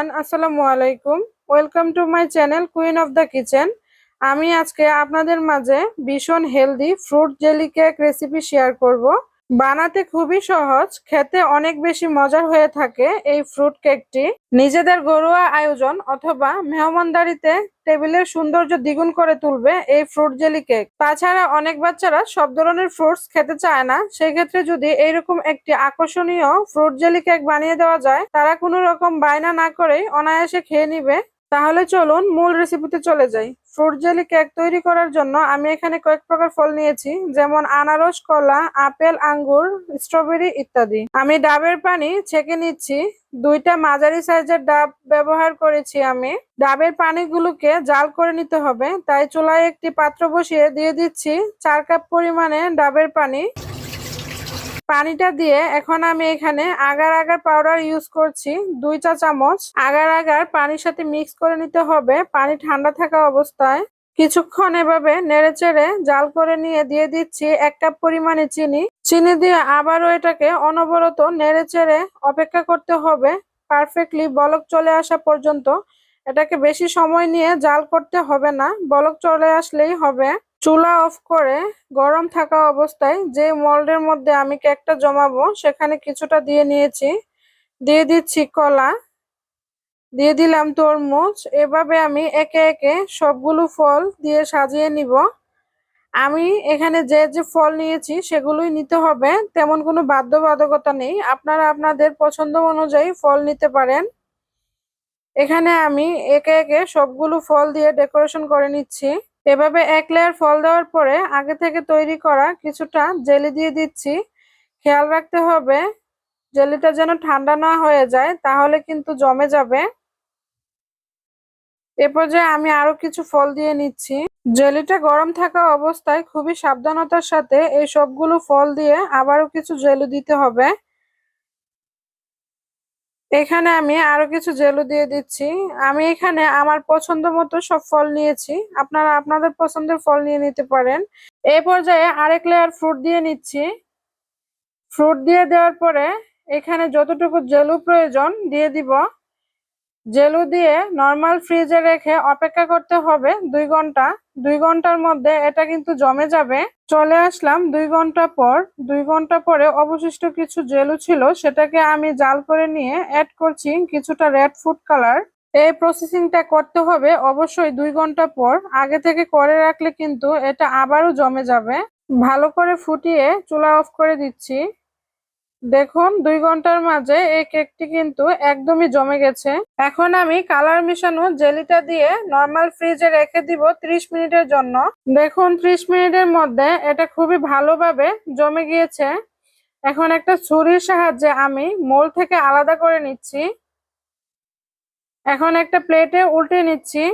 Everyone আসসালামু আলাইকুম। Welcome to my channel queen of the kitchen আমি আজকে আপনাদের মাঝে ভীষণ healthy fruit jelly cake recipe share করব। বানাতে খুবই সহজ, খেতে অনেক বেশি মজার হয়ে থাকে এই ফ্রুট কেকটি নিজেদের ঘরোয়া আয়োজন অথবা মেহমানদারিতে টেবিলের সৌন্দর্য দ্বিগুণ করে তুলবে এই ফ্রুট জেলি কেক তাছাড়া অনেক বাচ্চারা সব ধরনের ফ্রুটস খেতে চায় না, সেক্ষেত্রে যদি এইরকম একটি আকর্ষণীয় ফ্রুট জেলি কেক বানিয়ে দেওয়া যায়, তারা কোনো রকম বায়না না করেই অনায়াসে খেয়ে নিবে। তাহলে চলুন মূল রেসিপিতে চলে যাই। ফ্রুট জেলি কেক তৈরি করার জন্য আমি এখানে কয়েক প্রকার ফল নিয়েছি, যেমন আনারস, কলা, আপেল, আঙ্গুর, স্ট্রবেরি ইত্যাদি। আমি ডাবের পানি ছেঁকে নিচ্ছি, দুইটা মাঝারি সাইজের ডাব ব্যবহার করেছি আমি। ডাবের পানিগুলোকে জাল করে নিতে হবে, তাই চুলায় একটি পাত্র বসিয়ে দিয়ে দিচ্ছি, চার কাপ পরিমাণে ডাবের পানি। পানিটা দিয়ে এখন আমি এখানে আগার আগার পাউডার ইউজ করছি, দুই চা চামচ। আগার আগার পানির সাথে মিক্স করে নিতে হবে, পানি ঠান্ডা থাকা অবস্থায়। কিছুক্ষণ এভাবে নেড়ে চেড়ে জাল করে নিয়ে দিয়ে দিচ্ছি এক কাপ পরিমাণে চিনি। চিনি দিয়ে আবারও এটাকে অনবরত নেড়ে চেড়ে অপেক্ষা করতে হবে পারফেক্টলি বলক চলে আসা পর্যন্ত। এটাকে বেশি সময় নিয়ে জাল করতে হবে না, বলক চলে আসলেই হবে। চুলা অফ করে গরম থাকা অবস্থায় যে মোল্ডের মধ্যে আমি কেকটা জমাবো, সেখানে কিছুটা দিয়ে নিয়েছি। দিয়ে দিচ্ছি কলা, দিয়ে দিলাম তরমুজ। এভাবে আমি একে একে সবগুলো ফল দিয়ে সাজিয়ে নিব। আমি এখানে যে যে ফল নিয়েছি, সেগুলোই নিতে হবে। তেমন কোনো বাধ্যবাধকতা নেই। আপনারা আপনাদের পছন্দ অনুযায়ী ফল নিতে পারেন। এখানে আমি একে একে সবগুলো ফল দিয়ে ডেকোরেশন করে নিচ্ছি। এভাবে এক লেয়ার ফল দেওয়ার পরে আগে থেকে তৈরি করা কিছুটা জেলি দিয়ে দিচ্ছি। খেয়াল রাখতে হবে, জেলিটা যেন ঠান্ডা না হয়ে যায়, তাহলে কিন্তু জমে যাবে। এ পর্যায়ে আমি আরও কিছু ফল দিয়ে নিচ্ছি। জেলিটা গরম থাকা অবস্থায় খুবই সাবধানতার সাথে এই সবগুলো ফল দিয়ে আবারও কিছু জেলি দিতে হবে। এখানে আমি আরও কিছু জেলু দিয়ে দিচ্ছি। আমি এখানে আমার পছন্দ মতো সব ফল নিয়েছি। আপনারা আপনাদের পছন্দের ফল নিয়ে নিতে পারেন। এই পর্যায়ে আরেক লেয়ার ফ্রুট দিয়ে নিচ্ছি। ফ্রুট দিয়ে দেওয়ার পরে এখানে যতটুকু জেলু প্রয়োজন দিয়ে দিব। জেলু দিয়ে নর্মাল ফ্রিজে রেখে অপেক্ষা করতে হবে দুই ঘণ্টা। দুই ঘণ্টার মধ্যে এটা কিন্তু জমে যাবে। চলে আসলাম দুই ঘণ্টা পর। দুই ঘণ্টা পরে অবশিষ্ট কিছু জেলু ছিল সেটাকে আমি জাল করে নিয়ে অ্যাড করছি কিছুটা রেড ফুড কালার এই প্রসেসিংটা করতে হবে অবশ্যই দুই ঘণ্টা পর। আগে থেকে করে রাখলে কিন্তু এটা আবারও জমে যাবে। ভালো করে ফুটিয়ে চুলা অফ করে দিচ্ছি। দেখুন, দুই ঘণ্টার মাঝে এই কেকটি কিন্তু একদমই জমে গেছে। এখন আমি কালার মিশানো জেলিটা দিয়ে নর্মাল ফ্রিজে রেখে দিব 30 মিনিটের জন্য। দেখুন 30 মিনিটের মধ্যে এটা খুবই ভালোভাবে জমে গিয়েছে। এখন একটা ছুরির সাহায্যে আমি মোল থেকে আলাদা করে নিচ্ছি। এখন একটা প্লেটে উল্টে নিচ্ছি।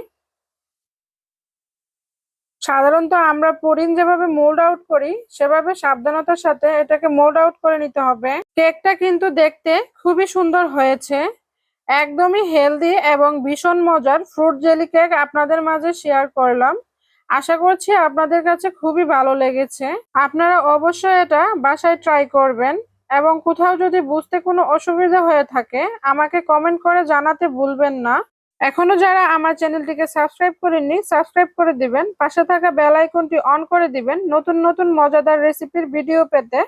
সাধারণত আমরা পুডিং যেভাবে মোল্ড আউট করি, সেভাবে সাবধানতার সাথে এটাকে মোল্ড আউট করে নিতে হবে। কেকটা কিন্তু দেখতে খুবই সুন্দর হয়েছে। একদমই হেলদি এবং ভীষণ মজার ফ্রুট জেলি কেক আপনাদের মাঝে শেয়ার করলাম। আশা করছি আপনাদের কাছে খুবই ভালো লেগেছে। আপনারা অবশ্যই এটা বাসায় ট্রাই করবেন এবং কোথাও যদি বুঝতে কোনো অসুবিধা হয়ে থাকে, আমাকে কমেন্ট করে জানাতে ভুলবেন না। এখনও যারা আমার চ্যানেলটিকে সাবস্ক্রাইব করেননি, সাবস্ক্রাইব করে দিবেন। পাশে থাকা বেল আইকনটি অন করে দিবেন নতুন নতুন মজাদার রেসিপির ভিডিও পেতে।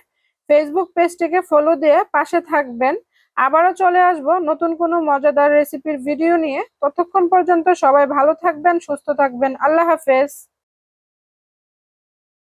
ফেসবুক পেজটিকে ফলো দিয়ে পাশে থাকবেন। আবারও চলে আসব নতুন কোনো মজাদার রেসিপির ভিডিও নিয়ে। ততক্ষণ পর্যন্ত সবাই ভালো থাকবেন, সুস্থ থাকবেন। আল্লাহ হাফেজ।